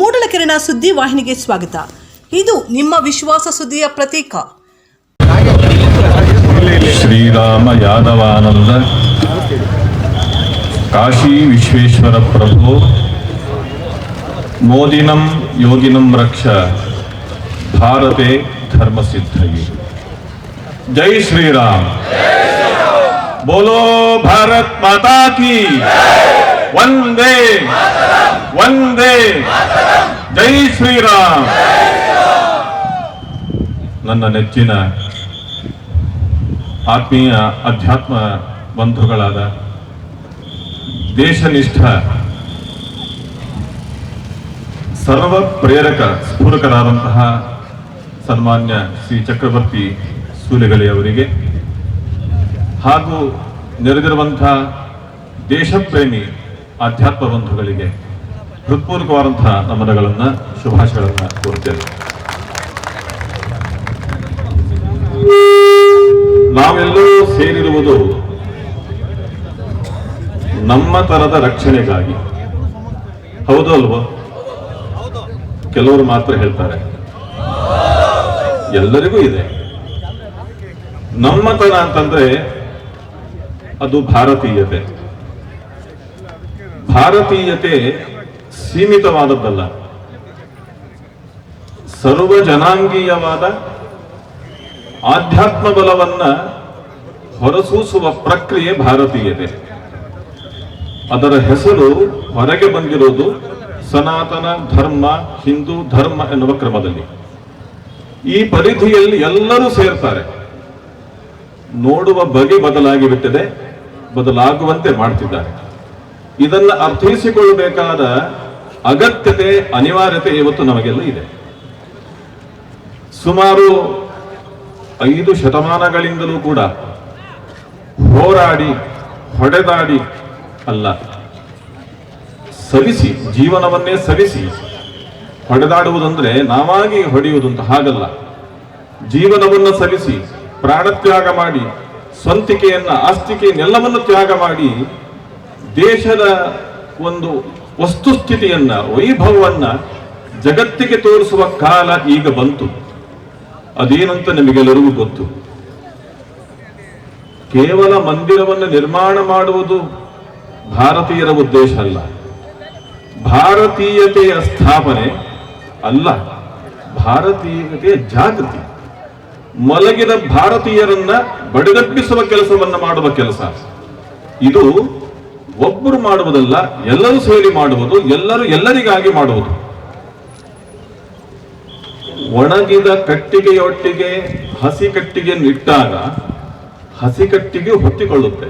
ಮೂಡಲಕೆರೆನ ಸುದ್ದಿ ವಾಹಿನಿಗೆ ಸ್ವಾಗತ. ಇದು ನಿಮ್ಮ ವಿಶ್ವಾಸ ಸುದ್ದಿಯ ಪ್ರತೀಕ. ಶ್ರೀರಾಮ ಯಾದವಾನಂದ, ಕಾಶಿ ವಿಶ್ವೇಶ್ವರ ಪ್ರಭು, ಮೋದಿನಂ ಯೋಗಿನಂ ರಕ್ಷ, ಭಾರತೆ ಧರ್ಮಸಿದ್ಧಯೇ. ಜೈ ಶ್ರೀರಾಮ್. ಬೋಲೋ ಭಾರತ್ ಮಾತಾ ಕೀ, ವಂದೇ ವಂದೇ ಜೈ ಶ್ರೀರಾಮ್. ನನ್ನ ನೆಚ್ಚಿನ ಆತ್ಮೀಯ ಅಧ್ಯಾತ್ಮ ಬಂಧುಗಳಾದ ದೇಶನಿಷ್ಠ ಸರ್ವ ಪ್ರೇರಕ ಸ್ಫೂರಕರಾದಂತಹ ಸನ್ಮಾನ್ಯ ಶ್ರೀ ಚಕ್ರವರ್ತಿ ಸೂಲೆಗಲೆಯವರಿಗೆ ಹಾಗೂ ನೆರೆದಿರುವಂತಹ ದೇಶಪ್ರೇಮಿ ಆಧ್ಯಾತ್ಮ ಬಂಧುಗಳಿಗೆ ಹೃತ್ಪೂರ್ವಕವಾದಂತಹ ನಮನಗಳನ್ನು, ಶುಭಾಶಯಗಳನ್ನು ಕೋರ್ತೇವೆ ನಾವೆಲ್ಲರೂ ಸೇರಿರುವುದು ನಮ್ಮ ತರದ ರಕ್ಷಣೆಗಾಗಿ. ಹೌದು ಅಲ್ವೋ? ಕೆಲವರು ಮಾತ್ರ ಹೇಳ್ತಾರೆ. ಎಲ್ಲರಿಗೂ ಇದೆ. ನಮ್ಮತನ ಅಂತಂದ್ರೆ ಅದು ಭಾರತೀಯತೆ. ಭಾರತೀಯತೆ ಸೀಮಿತವಾದದ್ದಲ್ಲ. ಸರ್ವ ಜನಾಂಗೀಯವಾದ ಆಧ್ಯಾತ್ಮ ಬಲವನ್ನ ಹೊರಸೂಸುವ ಪ್ರಕ್ರಿಯೆ ಭಾರತೀಯತೆ. ಅದರ ಹೆಸರು ಹೊರಗೆ ಬಂದಿರೋದು ಸನಾತನ, ಧರ್ಮ, ಹಿಂದೂ, ಧರ್ಮ ಎನ್ನುವ ಕ್ರಮದಲ್ಲಿ. ಈ ಪರಿಧಿಯಲ್ಲಿ ಎಲ್ಲರೂ ಸೇರ್ತಾರೆ. ನೋಡುವ ಬಗೆ ಬದಲಾಗಿ ಬಿಟ್ಟಿದೆ, ಬದಲಾಗುವಂತೆ ಮಾಡ್ತಿದ್ದಾರೆ. ಇದನ್ನ ಅರ್ಥೈಸಿಕೊಳ್ಳಬೇಕಾದ ಅಗತ್ಯತೆ, ಅನಿವಾರ್ಯತೆ ಇವತ್ತು ನಮಗೆಲ್ಲ ಇದೆ. ಸುಮಾರು ಐದು ಶತಮಾನಗಳಿಂದಲೂ ಕೂಡ ಹೋರಾಡಿ, ಹೊಡೆದಾಡಿ ಅಲ್ಲ, ಸವಿಸಿ, ಜೀವನವನ್ನೇ ಸವಿಸಿ ಹೊಡೆದಾಡುವುದಂದ್ರೆ ನಾವಾಗಿ ಹೊಡೆಯುವುದು ಅಂತ ಹಾಗಲ್ಲ. ಜೀವನವನ್ನು ಸವಿಸಿ, ಪ್ರಾಣತ್ಯಾಗ ಮಾಡಿ, ಸ್ವಂತಿಕೆಯನ್ನ, ಆಸ್ತಿಕೆಯನ್ನೆಲ್ಲವನ್ನು ತ್ಯಾಗ ಮಾಡಿ ದೇಶದ ಒಂದು ವಸ್ತುಸ್ಥಿತಿಯನ್ನ, ವೈಭವವನ್ನ ಜಗತ್ತಿಗೆ ತೋರಿಸುವ ಕಾಲ ಈಗ ಬಂತು. ಅದೇನಂತ ನಿಮಗೆಲ್ಲರಿಗೂ ಗೊತ್ತು. ಕೇವಲ ಮಂದಿರವನ್ನು ನಿರ್ಮಾಣ ಮಾಡುವುದು ಭಾರತೀಯರ ಉದ್ದೇಶ ಅಲ್ಲ. ಭಾರತೀಯತೆಯ ಸ್ಥಾಪನೆ ಅಲ್ಲ. ಭಾರತೀಯತೆಯ ಜಾಗೃತಿ. ಮಲಗಿದ ಭಾರತೀಯರನ್ನ ಬಡಿದಬ್ಬಿಸುವ ಕೆಲಸವನ್ನ ಮಾಡುವ ಕೆಲಸ. ಇದು ಒಬ್ಬರು ಮಾಡುವುದಲ್ಲ, ಎಲ್ಲರೂ ಸೇರಿ ಮಾಡುವುದು, ಎಲ್ಲರೂ ಎಲ್ಲರಿಗಾಗಿ ಮಾಡುವುದು. ಒಣಗಿದ ಕಟ್ಟಿಗೆಯೊಟ್ಟಿಗೆ ಹಸಿ ಕಟ್ಟಿಗೆಯನ್ನು ಇಟ್ಟಾಗ, ಹಸಿ ಕಟ್ಟಿಗೆ ಹೊತ್ತಿಕೊಳ್ಳುತ್ತೆ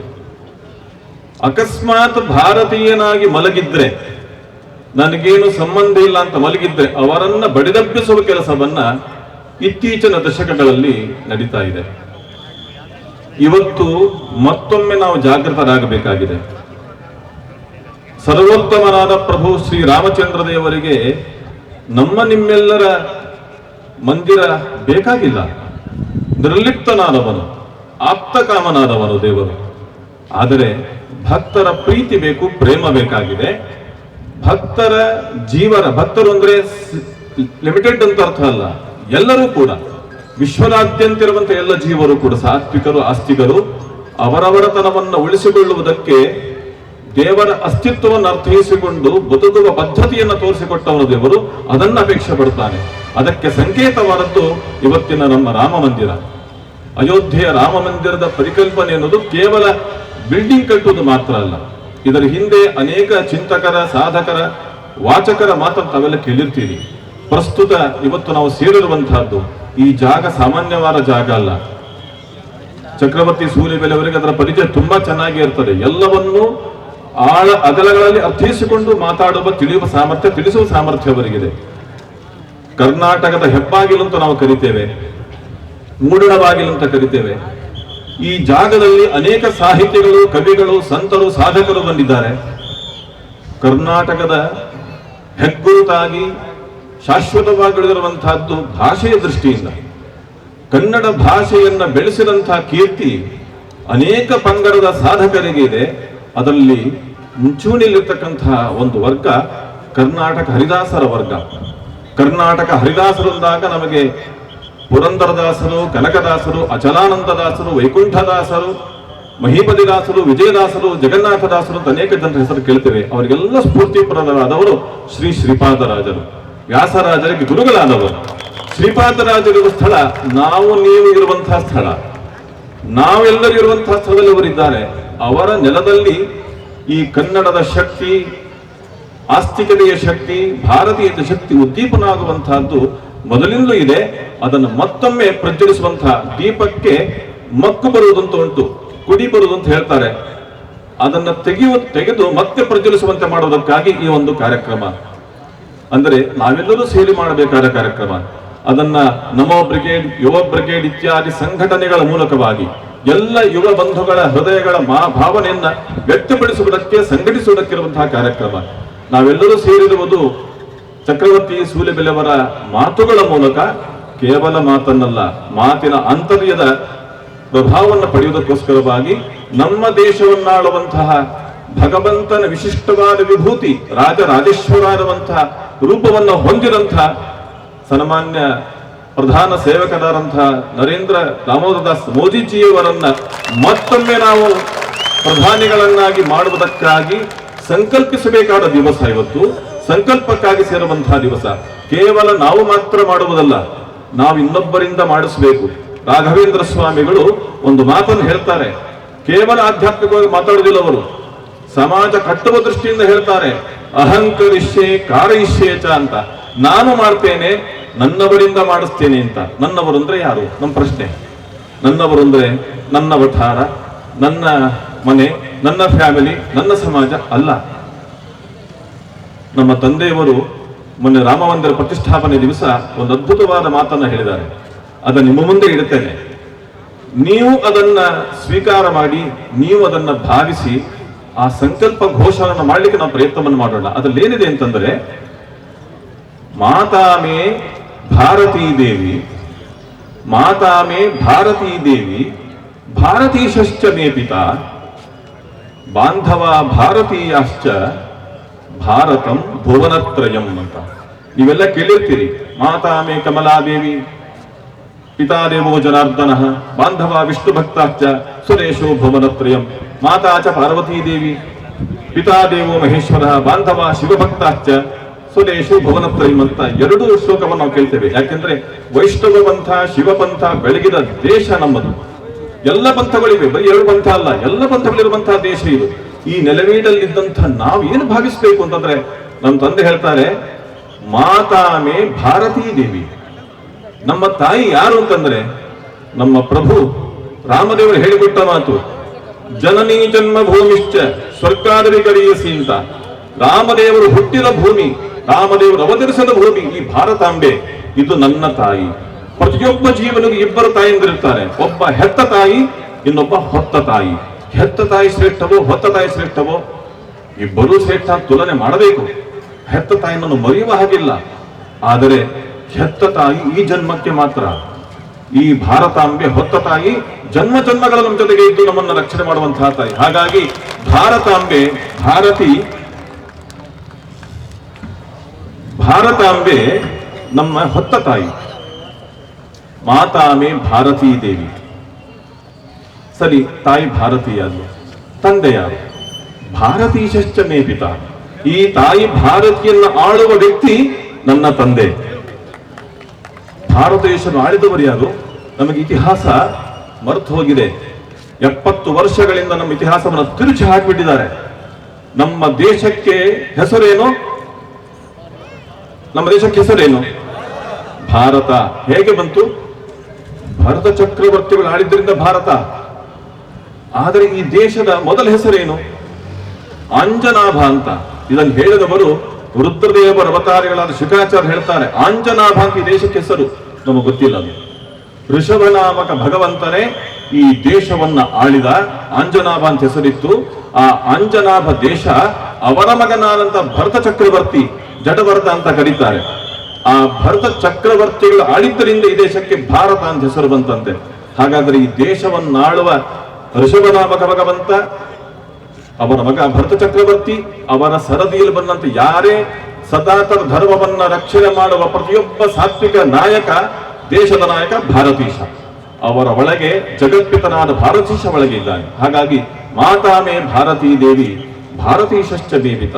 ಅಕಸ್ಮಾತ್ ಭಾರತೀಯನಾಗಿ ಮಲಗಿದ್ರೆ, ನನಗೇನು ಸಂಬಂಧ ಇಲ್ಲ ಅಂತ ಮಲಗಿದ್ರೆ, ಅವರನ್ನ ಬಡಿದಬ್ಬಿಸುವ ಕೆಲಸವನ್ನ ಇತ್ತೀಚಿನ ದಶಕಗಳಲ್ಲಿ ನಡೀತಾ ಇದೆ. ಇವತ್ತು ಮತ್ತೊಮ್ಮೆ ನಾವು ಜಾಗೃತರಾಗಬೇಕಾಗಿದೆ. ಸರ್ವೋತ್ತಮನಾದ ಪ್ರಭು ಶ್ರೀ ರಾಮಚಂದ್ರ ದೇವರಿಗೆ ನಮ್ಮ ನಿಮ್ಮೆಲ್ಲರ ಮಂದಿರ ಬೇಕಾಗಿಲ್ಲ. ನಿರ್ಲಿಪ್ತನಾದವನು, ಆಪ್ತಕಾಮನಾದವನು ದೇವರು. ಆದರೆ ಭಕ್ತರ ಪ್ರೀತಿ ಬೇಕು, ಪ್ರೇಮ ಬೇಕಾಗಿದೆ. ಭಕ್ತರ ಜೀವನ, ಭಕ್ತರು ಅಂದ್ರೆ ಲಿಮಿಟೆಡ್ ಅಂತ ಅರ್ಥ ಅಲ್ಲ, ಎಲ್ಲರೂ ಕೂಡ. ವಿಶ್ವದಾದ್ಯಂತ ಇರುವಂತಹ ಎಲ್ಲ ಜೀವರು ಕೂಡ, ಸಾತ್ವಿಕರು, ಆಸ್ತಿಕರು ಅವರವರತನವನ್ನು ಉಳಿಸಿಕೊಳ್ಳುವುದಕ್ಕೆ ದೇವರ ಅಸ್ತಿತ್ವವನ್ನು ಅರ್ಥೈಸಿಕೊಂಡು ಬದುಕುವ ಪದ್ಧತಿಯನ್ನು ತೋರಿಸಿಕೊಟ್ಟವನು ದೇವರು, ಅದನ್ನ ಅಪೇಕ್ಷೆ ಪಡ್ತಾನೆ. ಅದಕ್ಕೆ ಸಂಕೇತವಾದದ್ದು ಇವತ್ತಿನ ನಮ್ಮ ರಾಮ ಮಂದಿರ. ಅಯೋಧ್ಯೆಯ ರಾಮ ಮಂದಿರದ ಪರಿಕಲ್ಪನೆ ಅನ್ನೋದು ಕೇವಲ ಬಿಲ್ಡಿಂಗ್ ಕಟ್ಟುವುದು ಮಾತ್ರ ಅಲ್ಲ. ಇದರ ಹಿಂದೆ ಅನೇಕ ಚಿಂತಕರ, ಸಾಧಕರ, ವಾಚಕರ ಮಾತನ್ನು ತಾವೆಲ್ಲ ಕೇಳಿರ್ತೀರಿ. ಪ್ರಸ್ತುತ ಇವತ್ತು ನಾವು ಸೇರಿರುವಂತಹದ್ದು ಈ ಜಾಗ ಸಾಮಾನ್ಯವಾದ ಜಾಗ ಅಲ್ಲ. ಚಕ್ರವರ್ತಿ ಸೂರ್ಯಬೆಲೆ ಅವರಿಗೆ ಅದರ ಪರಿಚಯ ತುಂಬಾ ಚೆನ್ನಾಗಿ ಇರ್ತದೆ. ಎಲ್ಲವನ್ನೂ ಆಳ ಅಗಲಗಳಲ್ಲಿ ಅರ್ಥೈಸಿಕೊಂಡು ಮಾತಾಡುವ, ತಿಳಿಯುವ ಸಾಮರ್ಥ್ಯ, ತಿಳಿಸುವ ಸಾಮರ್ಥ್ಯ ಅವರಿಗಿದೆ. ಕರ್ನಾಟಕದ ಹೆಬ್ಬಾಗಿಲು ಅಂತ ನಾವು ಕರಿತೇವೆ. ಮೂಡಣ ಬಾಗಿಲು ಅಂತ ಕರಿತೇವೆ. ಈ ಜಾಗದಲ್ಲಿ ಅನೇಕ ಸಾಹಿತಿಗಳು, ಕವಿಗಳು, ಸಂತರು, ಸಾಧಕರು ಬಂದಿದ್ದಾರೆ. ಕರ್ನಾಟಕದ ಹೆಗ್ಗುರುತಾಗಿ ಶಾಶ್ವತವಾಗಿಳಿದಿರುವಂತಹದ್ದು ಭಾಷೆಯ ದೃಷ್ಟಿಯಿಂದ. ಕನ್ನಡ ಭಾಷೆಯನ್ನ ಬೆಳೆಸಿದಂತಹ ಕೀರ್ತಿ ಅನೇಕ ಪಂಗಡದ ಸಾಧಕರಿಗೆ ಇದೆ. ಅದರಲ್ಲಿ ಮುಂಚೂಣಿಯಲ್ಲಿರ್ತಕ್ಕಂತಹ ಒಂದು ವರ್ಗ ಕರ್ನಾಟಕ ಹರಿದಾಸರ ವರ್ಗ. ಕರ್ನಾಟಕ ಹರಿದಾಸರಂದಾಗ ನಮಗೆ ಪುರಂದರದಾಸರು, ಕನಕದಾಸರು, ಅಚಲಾನಂದದಾಸರು, ವೈಕುಂಠದಾಸರು, ಮಹಿಪದಿದಾಸರು, ವಿಜಯದಾಸರು, ಜಗನ್ನಾಥದಾಸರು ಅಂತ ಅನೇಕ ಜನರ ಹೆಸರು ಕೇಳ್ತೇವೆ. ಅವರಿಗೆಲ್ಲ ಸ್ಫೂರ್ತಿಪ್ರದರಾದವರು ಶ್ರೀ ಶ್ರೀಪಾದರಾಜರು. ವ್ಯಾಸರಾಜರಿಗೆ ಗುರುಗಳಾದವರು. ಶ್ರೀಪಾದರಾಜರಿರುವ ಸ್ಥಳ ನಾವು ನೀವು ಇರುವಂತಹ ಸ್ಥಳ. ನಾವೆಲ್ಲರೂ ಇರುವಂತಹ ಸ್ಥಳದಲ್ಲಿ ಅವರಿದ್ದಾರೆ ಅವರ ನೆಲದಲ್ಲಿ ಈ ಕನ್ನಡದ ಶಕ್ತಿ, ಆಸ್ತಿಕತೆಯ ಶಕ್ತಿ ಭಾರತೀಯದ ಶಕ್ತಿ ಉದ್ದೀಪನ ಆಗುವಂತಹದ್ದು ಮೊದಲಿಂದಲೂ ಇದೆ. ಅದನ್ನು ಮತ್ತೊಮ್ಮೆ ಪ್ರಜ್ವಲಿಸುವಂತಹ ದೀಪಕ್ಕೆ ಮಕ್ಕು ಬರುವುದಂತ ಉಂಟು, ಕುಡಿ ಅಂತ ಹೇಳ್ತಾರೆ. ಅದನ್ನು ತೆಗೆಯುವ, ತೆಗೆದು ಮತ್ತೆ ಪ್ರಜ್ವಲಿಸುವಂತೆ ಮಾಡುವುದಕ್ಕಾಗಿ ಈ ಒಂದು ಕಾರ್ಯಕ್ರಮ. ಅಂದರೆ ನಾವೆಲ್ಲರೂ ಸೇರಿ ಮಾಡಬೇಕಾದ ಕಾರ್ಯಕ್ರಮ. ಅದನ್ನ ನಮೋ ಬ್ರಿಗೇಡ್, ಯುವ ಬ್ರಿಗೇಡ್ ಇತ್ಯಾದಿ ಸಂಘಟನೆಗಳ ಮೂಲಕವಾಗಿ ಎಲ್ಲ ಯುವ ಬಂಧುಗಳ ಹೃದಯಗಳ ಮಾ ಭಾವನೆಯನ್ನ ವ್ಯಕ್ತಪಡಿಸುವುದಕ್ಕೆ, ಸಂಘಟಿಸುವುದಕ್ಕಿರುವಂತಹ ಕಾರ್ಯಕ್ರಮ. ನಾವೆಲ್ಲರೂ ಸೇರಿರುವುದು ಚಕ್ರವರ್ತಿ ಸೂಲೆಬೆಲೆಯವರ ಮಾತುಗಳ ಮೂಲಕ, ಕೇವಲ ಮಾತನ್ನಲ್ಲ, ಮಾತಿನ ಆಂತರ್ಯದ ಪ್ರಭಾವವನ್ನು ಪಡೆಯುವುದಕ್ಕೋಸ್ಕರವಾಗಿ ನಮ್ಮ ದೇಶವನ್ನಾಳುವಂತಹ ಭಗವಂತನ ವಿಶಿಷ್ಟವಾದ ವಿಭೂತಿ ರಾಜರಾಜೇಶ್ವರ ರೂಪವನ್ನು ಹೊಂದಿದಂತಹ ಸನ್ಮಾನ್ಯ ಪ್ರಧಾನ ಸೇವಕರಾದಂತಹ ನರೇಂದ್ರ ದಾಮೋದರದಾಸ್ ಮೋದಿಜಿಯವರನ್ನ ಮತ್ತೊಮ್ಮೆ ನಾವು ಪ್ರಧಾನಿಗಳನ್ನಾಗಿ ಮಾಡುವುದಕ್ಕಾಗಿ ಸಂಕಲ್ಪಿಸಬೇಕಾದ ದಿವಸ ಇವತ್ತು. ಸಂಕಲ್ಪಕ್ಕಾಗಿ ಸೇರುವಂತಹ ದಿವಸ. ಕೇವಲ ನಾವು ಮಾತ್ರ ಮಾಡುವುದಲ್ಲ, ನಾವು ಇನ್ನೊಬ್ಬರಿಂದ ಮಾಡಿಸಬೇಕು. ರಾಘವೇಂದ್ರ ಸ್ವಾಮಿಗಳು ಒಂದು ಮಾತನ್ನು ಹೇಳ್ತಾರೆ. ಕೇವಲ ಆಧ್ಯಾತ್ಮಿಕವಾಗಿ ಮಾತಾಡುವುದಿಲ್ಲ ಅವರು. ಸಮಾಜ ಕಟ್ಟುವ ದೃಷ್ಟಿಯಿಂದ ಹೇಳ್ತಾರೆ. ಅಹಂಕರಿಷ್ಯೆ ಕಾರಯಿಷ್ಯೇಚ ಅಂತ. ನಾನು ಮಾಡ್ತೇನೆ ನನ್ನವರಿಂದ ಮಾಡಿಸ್ತೇನೆ ಅಂತ. ನನ್ನವರು ಅಂದ್ರೆ ಯಾರು? ನಮ್ಮ ಪ್ರಶ್ನೆ. ನನ್ನವರು ಅಂದ್ರೆ ನನ್ನ ವಠಾರ ನನ್ನ ಮನೆ, ನನ್ನ ಫ್ಯಾಮಿಲಿ, ನನ್ನ ಸಮಾಜ ಅಲ್ಲ. ನಮ್ಮ ತಂದೆಯವರು ಮೊನ್ನೆ ರಾಮ ಮಂದಿರ ಪ್ರತಿಷ್ಠಾಪನೆ ದಿವಸ ಒಂದು ಅದ್ಭುತವಾದ ಮಾತನ್ನ ಹೇಳಿದ್ದಾರೆ. ಅದನ್ನು ನಿಮ್ಮ ಮುಂದೆ ಇಡುತ್ತೇನೆ. ನೀವು ಅದನ್ನ ಸ್ವೀಕಾರ ಮಾಡಿ, ನೀವು ಅದನ್ನ ಭಾವಿಸಿ, ಆ ಸಂಕಲ್ಪ ಘೋಷವನ್ನು ಮಾಡಲಿಕ್ಕೆ ನಾವು ಪ್ರಯತ್ನವನ್ನು ಮಾಡೋಣ. ಅದರಲ್ಲಿ ಏನಿದೆ ಅಂತಂದ್ರೆ, ಮಾತಾಮೇ ಭಾರತೀ ದೇವಿ ಮಾತಾಮೇ ಭಾರತೀ ದೇವಿ, ಭಾರತೀಶಶ್ಚ ಮೇ ಪಿತಾ, ಬಾಂಧವ ಭಾರತೀಯಾಶ್ಚ ಭಾರತಂ ಭುವನತ್ರಯಂ ಅಂತ. ನೀವೆಲ್ಲ ಕೇಳಿರ್ತೀರಿ ಮಾತಾಮೇ ಕಮಲಾದೇವಿ ಪಿತಾದೇವೋ ಜನಾರ್ದನ, ಬಾಂಧವ ವಿಷ್ಣು ಭಕ್ತಾಶ್ಚ ಸುರೇಶೋ ಭುವನತ್ರಯಂ, ಮಾತಾ ಚ ಪಾರ್ವತೀ ದೇವಿ ಪಿತಾದೇವೋ ಮಹೇಶ್ವರ, ಬಾಂಧವ ಶಿವಭಕ್ತಾಶ್ಚ ಸುರೇಶು ಭುವನ ಅಂತ ಎರಡು ಶ್ಲೋಕವನ್ನು ನಾವು ಕೇಳ್ತೇವೆ. ಯಾಕೆಂದ್ರೆ ವೈಷ್ಣವ ಪಂಥ ಶಿವಪಂಥ ಬೆಳಗಿದ ದೇಶ ನಮ್ಮದು. ಎಲ್ಲ ಪಂಥಗಳಿವೆ. ಬರೀ ಎರಡು ಪಂಥ ಅಲ್ಲ, ಎಲ್ಲ ಪಂಥಗಳಿರುವಂತಹ ದೇಶ ಇದು. ಈ ನೆಲವೀಡಲ್ಲಿದ್ದಂಥ ನಾವು ಏನು ಭಾವಿಸ್ಬೇಕು ಅಂತಂದ್ರೆ ನಮ್ಮ ತಂದೆ ಹೇಳ್ತಾರೆ ಮಾತಾಮೆ ಭಾರತೀ ದೇವಿ. ನಮ್ಮ ತಾಯಿ ಯಾರು ಅಂತಂದ್ರೆ ನಮ್ಮ ಪ್ರಭು ರಾಮದೇವರು ಹೇಳಿಕೊಟ್ಟ ಮಾತು, ಜನನಿ ಜನ್ಮ ಭೂಮಿಶ್ಚ ಸ್ವರ್ಗಾದರಿ ಕರೆಯಿಸಿ ಅಂತ. ರಾಮದೇವರು ಹುಟ್ಟಿದ ಭೂಮಿ ರಾಮದೇವರು ಅವತರಿಸಿದ ಭೂಮಿ ಈ ಭಾರತಾಂಬೆ, ಇದು ನನ್ನ ತಾಯಿ. ಪ್ರತಿಯೊಬ್ಬ ಜೀವನಿಗೆ ಇಬ್ಬರು ತಾಯಂದಿರುತ್ತಾರೆ ಒಬ್ಬ ಹೆತ್ತ ತಾಯಿ, ಇನ್ನೊಬ್ಬ ಹೊತ್ತ ತಾಯಿ. ಹೆತ್ತ ತಾಯಿ ಶ್ರೇಷ್ಠವೋ, ಹೊತ್ತ ತಾಯಿ ಶ್ರೇಷ್ಠವೋ, ಇಬ್ಬರೂ ಶ್ರೇಷ್ಠ ತುಲನೆ ಮಾಡಬೇಕು. ಹೆತ್ತ ತಾಯಿಯನ್ನು ಮರೆಯುವ ಹಾಗಿಲ್ಲ. ಆದರೆ ಹೆತ್ತ ತಾಯಿ ಈ ಜನ್ಮಕ್ಕೆ ಮಾತ್ರ. ಈ ಭಾರತಾಂಬೆ ಹೊತ್ತ ತಾಯಿ ಜನ್ಮ ಜನ್ಮಗಳ ನಮ್ಮ ಜೊತೆಗೆ ಇದ್ದು ನಮ್ಮನ್ನು ರಕ್ಷಣೆ ಮಾಡುವಂತಹ ತಾಯಿ. ಹಾಗಾಗಿ ಭಾರತಾಂಬೆ, ಭಾರತಿ ಭಾರತಾಂಬೆ ನಮ್ಮ ಹೊತ್ತ ತಾಯಿ. ಮಾತಾಮೆ ಭಾರತೀ ದೇವಿ. ಸರಿ ತಾಯಿ ಭಾರತೀಯರು ತಂದೆ ಯಾರು ಭಾರತೀಶಶ್ಚ ಮೇ ಪಿತ. ಈ ತಾಯಿ ಭಾರತಿಯನ್ನು ಆಳುವ ವ್ಯಕ್ತಿ ನನ್ನ ತಂದೆ. ಭಾರತ ದೇಶವನ್ನು ಆಳಿದವರು ಯಾರು? ನಮಗೆ ಇತಿಹಾಸ ಮರೆತು ಹೋಗಿದೆ. ಎಪ್ಪತ್ತು ವರ್ಷಗಳಿಂದ ನಮ್ಮ ಇತಿಹಾಸವನ್ನು ತಿರುಚಿ ಹಾಕಿಬಿಟ್ಟಿದ್ದಾರೆ. ನಮ್ಮ ದೇಶಕ್ಕೆ ಹೆಸರೇನು? ನಮ್ಮ ದೇಶಕ್ಕೆ ಹೆಸರೇನು? ಭಾರತ. ಹೇಗೆ ಬಂತು? ಭರತ ಚಕ್ರವರ್ತಿಗಳು ಆಳಿದ್ರಿಂದ ಭಾರತ. ಆದರೆ ಈ ದೇಶದ ಮೊದಲ ಹೆಸರೇನು? ಅಂಜನಾಭ ಅಂತ. ಇದನ್ನು ಹೇಳಿದವರು ರುದ್ರದೇವರ ಅವತಾರಿಗಳಾದ ಶುಕಾಚಾರ್ಯ ಹೇಳ್ತಾರೆ, ಆಂಜನಾಭ ಅಂತ ಈ ದೇಶಕ್ಕೆ ಹೆಸರು. ನಮಗೆ ಗೊತ್ತಿಲ್ಲ ಅದು. ಋಷಭನಾಮಕ ಭಗವಂತನೇ ಈ ದೇಶವನ್ನ ಆಳಿದ ಆಂಜನಾಭ ಅಂತ ಹೆಸರಿತ್ತು. ಆ ಅಂಜನಾಭ ದೇಶ ಅವರ ಮಗನಾದಂತ ಭರತ ಚಕ್ರವರ್ತಿ ಜಡಭರತ ಅಂತ ಕರೀತಾರೆ. ಆ ಭರತ ಚಕ್ರವರ್ತಿಗಳು ಆಳಿದ್ದರಿಂದ ಈ ದೇಶಕ್ಕೆ ಭಾರತ ಅಂತ ಹೆಸರು ಬಂತಂತೆ. ಹಾಗಾದ್ರೆ ಈ ದೇಶವನ್ನಾಳುವ ಋಷಭನಾಮಕ ಭಗವಂತ ಅವರ ಮಗ ಭರತ ಚಕ್ರವರ್ತಿ ಅವರ ಸರದಿಯಲ್ಲಿ ಬಂದಂತೆ ಯಾರೇ ಸದಾತನ ಧರ್ಮವನ್ನ ರಕ್ಷಣೆ ಮಾಡುವ ಪ್ರತಿಯೊಬ್ಬ ಸಾತ್ವಿಕ ನಾಯಕ, ದೇಶದ ನಾಯಕ ಭಾರತೀಶ. ಅವರ ಒಳಗೆ ಜಗತ್ಪಿತನಾದ ಭಾರತೀಶ ಒಳಗೆ ಇದ್ದಾನೆ. ಹಾಗಾಗಿ ಮಾತಾಮೇ ಭಾರತೀ ದೇವಿ, ಭಾರತೀಶಶ್ಚ ದೇವಿತ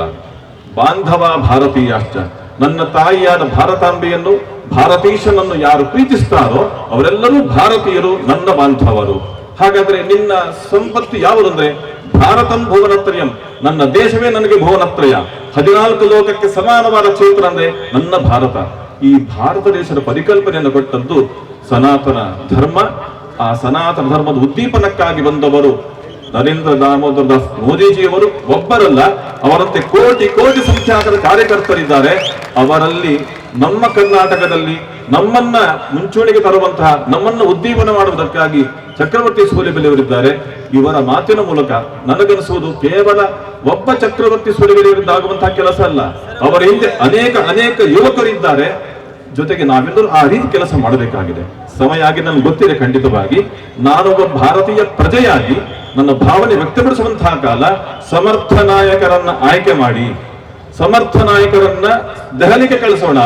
ಬಾಂಧವ ಭಾರತೀಯಾಶ್ಚ. ನನ್ನ ತಾಯಿಯಾದ ಭಾರತಾಂಬೆಯನ್ನು, ಭಾರತೀಶನನ್ನು ಯಾರು ಪ್ರೀತಿಸ್ತಾರೋ ಅವರೆಲ್ಲರೂ ಭಾರತೀಯರು, ನನ್ನ ಬಾಂಧವರು. ಹಾಗಾದ್ರೆ ನಿನ್ನ ಸಂಪತ್ತು ಯಾವುದು ಅಂದ್ರೆ, ಭಾರತಂ ಭುವನತ್ರಯಂ. ನನ್ನ ದೇಶವೇ ನನಗೆ ಭುವನತ್ರಯ. ಹದಿನಾಲ್ಕು ಲೋಕಕ್ಕೆ ಸಮಾನವಾದ ಕ್ಷೇತ್ರ ಅಂದ್ರೆ ನನ್ನ ಭಾರತ. ಈ ಭಾರತ ದೇಶದ ಪರಿಕಲ್ಪನೆಯನ್ನು ಕೊಟ್ಟದ್ದು ಸನಾತನ ಧರ್ಮ. ಆ ಸನಾತನ ಧರ್ಮದ ಉದ್ದೀಪನಕ್ಕಾಗಿ ಬಂದವರು ನರೇಂದ್ರ ದಾಮೋದರ್ ದಾಸ್ ಮೋದಿಜಿಯವರು ಒಬ್ಬರಲ್ಲ, ಅವರಂತೆ ಕೋಟಿ ಕೋಟಿ ಸಂಖ್ಯಾತರ ಕಾರ್ಯಕರ್ತರಿದ್ದಾರೆ. ಅವರಲ್ಲಿ ನಮ್ಮ ಕರ್ನಾಟಕದಲ್ಲಿ ನಮ್ಮನ್ನ ಮುಂಚೂಣಿಗೆ ತರುವಂತಹ, ನಮ್ಮನ್ನು ಉದ್ದೀಪನ ಮಾಡುವುದಕ್ಕಾಗಿ ಚಕ್ರವರ್ತಿ ಸೂಲಿಬೆಲೆಯವರಿದ್ದಾರೆ. ಇವರ ಮಾತಿನ ಮೂಲಕ ನನಗನಿಸುವುದು ಕೇವಲ ಒಬ್ಬ ಚಕ್ರವರ್ತಿ ಸೂಲಿಬೆಲೆಯವರಿಂದ ಆಗುವಂತಹ ಕೆಲಸ ಅಲ್ಲ. ಅವರ ಹಿಂದೆ ಅನೇಕ ಅನೇಕ ಯುವಕರಿದ್ದಾರೆ. ಜೊತೆಗೆ ನಾವೆಲ್ಲರೂ ಆ ರೀತಿ ಕೆಲಸ ಮಾಡಬೇಕಾಗಿದೆ. ಸಮಯ ಆಗಿ ನನ್ಗೆ ಗೊತ್ತಿದೆ ಖಂಡಿತವಾಗಿ. ನಾನೊಬ್ಬ ಭಾರತೀಯ ಪ್ರಜೆಯಾಗಿ ನನ್ನ ಭಾವನೆ ವ್ಯಕ್ತಪಡಿಸುವಂತಹ ಕಾಲ ಸಮರ್ಥ ನಾಯಕರನ್ನ ಆಯ್ಕೆ ಮಾಡಿ, ಸಮರ್ಥ ನಾಯಕರನ್ನ ದೆಹಲಿಗೆ ಕಳಿಸೋಣ,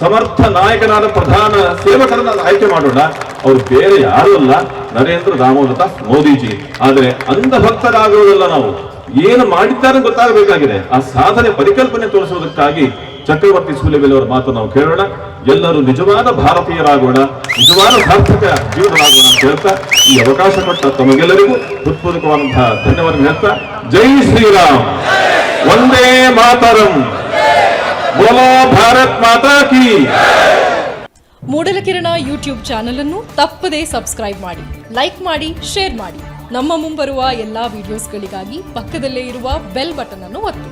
ಸಮರ್ಥ ನಾಯಕನಾದ ಪ್ರಧಾನ ಸೇವಕರನ್ನ ಆಯ್ಕೆ ಮಾಡೋಣ. ಅವ್ರು ಬೇರೆ ಯಾರು ಅಲ್ಲ, ನರೇಂದ್ರ ದಾಮೋದರ ಮೋದಿಜಿ. ಆದರೆ ಅಂಧಭಕ್ತರಾಗುವುದಲ್ಲ ನಾವು. ಏನು ಮಾಡಿದ್ದಾರೆ ಗೊತ್ತಾಗಬೇಕಾಗಿದೆ. ಆ ಸಾಧನೆ ಪರಿಕಲ್ಪನೆ ತೋರಿಸುವುದಕ್ಕಾಗಿ ಚಕ್ರವರ್ತಿ ಸೂಲೆಬೆಲೆಯವರ ಮಾತು ನಾವು ಕೇಳೋಣ. ಎಲ್ಲರೂ ನಿಜವಾದ ಭಾರತೀಯರಾಗೋಣ, ನಿಜವಾದ ಸಾರ್ಥಕ ಜೀವನರಾಗೋಣ ಅಂತ ಹೇಳ್ತಾ ಈ ಅವಕಾಶ ಕೊಟ್ಟ ತಮಗೆಲ್ಲರಿಗೂ ಹೃತ್ಪೂರ್ವಕವಾದಂತಹ ಧನ್ಯವಾದ ಹೇಳ್ತಾ, ಜೈ ಶ್ರೀರಾಮ್. ಒಂದೇ ಮಾತರಂ. ಬೋಲೋ ಭಾರತ್ ಮಾತಾ ಕಿ. ಮೂಡಲಕಿರಣ ಯೂಟ್ಯೂಬ್ ಚಾನೆಲ್ ಅನ್ನು ತಪ್ಪದೇ ಸಬ್ಸ್ಕ್ರೈಬ್ ಮಾಡಿ, ಲೈಕ್ ಮಾಡಿ, ಶೇರ್ ಮಾಡಿ. ನಮ್ಮ ಮುಂಬರುವ ಎಲ್ಲಾ ವಿಡಿಯೋಸ್ಗಳಿಗಾಗಿ ಪಕ್ಕದಲ್ಲೇ ಇರುವ ಬೆಲ್ ಬಟನ್ ಅನ್ನು ಒತ್ತಿ.